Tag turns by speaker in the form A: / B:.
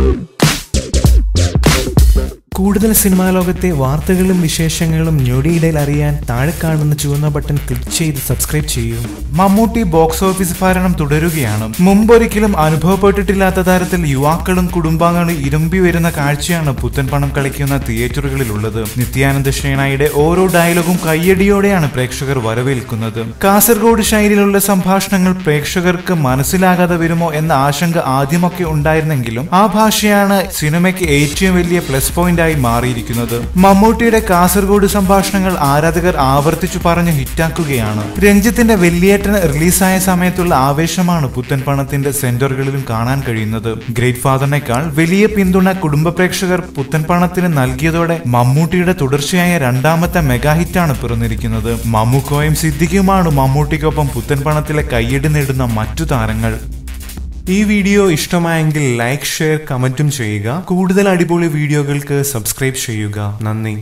A: Boom! കൂടുതൽ cinema ലോകത്തെ വാർത്തകളും വിശേഷങ്ങളും ഞൊടിയിടയിൽ അറിയാൻ താഴെ കാണുന്ന ചുവന്ന ബട്ടൺ ക്ലിക്ക് ചെയ്ത് സബ്സ്ക്രൈബ് ചെയ്യൂ.
B: മമ്മൂട്ടി ബോക്സ് ഓഫീസ് ഭരണം തുടരുകയാണ്. മുമ്പൊരിക്കലും അനുഭവപ്പെട്ടിട്ടില്ലാത്ത തരത്തിൽ യുവാക്കളും കുടുംബാംഗങ്ങളും ഇരുമ്പി വരുന്ന കാഴ്ചയാണ് പുത്തൻ പണം കളിക്കുന്ന തിയേറ്ററുകളിലുള്ളത്. നിത്യാനന്ദ ഷേണായിയുടെ ഓരോ ഡയലോഗും കയ്യടിയോടെയാണ് പ്രേക്ഷകർ വരവേൽക്കുന്നത്. കാസർഗോഡ് ശൈലിയിലുള്ള സംഭാഷണങ്ങൾ പ്രേക്ഷകർക്ക് മനസ്സിലാകാതെ വരുമോ എന്ന ആശങ്ക ആദ്യമൊക്കെ ഉണ്ടായിരുന്നെങ്കിലും ആ ഭാഷയാണ് സിനിമയ്ക്ക് ഏറ്റവും വലിയ പ്ലസ് പോയിന്റ് ആയി മാറിയിരിക്കുന്നത്. മമ്മൂട്ടിയുടെ കാസർഗോഡ് സംഭാഷണങ്ങൾ ആരാധകർ ആവർത്തിച്ചു പറഞ്ഞ് ഹിറ്റാക്കുകയാണ്. രഞ്ജിത്തിന്റെ വെള്ളിയേറ്റന് റിലീസായ സമയത്തുള്ള ആവേശമാണ് പുത്തൻ പണത്തിന്റെ സെന്ററുകളിലും കാണാൻ കഴിയുന്നത്. ഗ്രേറ്റ് ഫാദറിനേക്കാൾ വലിയ പിന്തുണ കുടുംബ പ്രേക്ഷകർ പുത്തൻ പണത്തിന് നൽകിയതോടെ മമ്മൂട്ടിയുടെ തുടർച്ചയായ രണ്ടാമത്തെ മെഗാ ഹിറ്റാണ് പിറന്നിരിക്കുന്നത്. മമ്മൂക്കോയും സിദ്ദിഖുമാണ് മമ്മൂട്ടിക്കൊപ്പം പുത്തൻ പണത്തിലെ കയ്യടി നേടുന്ന മറ്റു താരങ്ങൾ.
A: ഈ വീഡിയോ ഇഷ്ടമായെങ്കിൽ ലൈക്ക് ഷെയർ കമന്റും ചെയ്യുക. കൂടുതൽ അടിപൊളി വീഡിയോകൾക്ക് സബ്സ്ക്രൈബ് ചെയ്യുക. നന്ദി.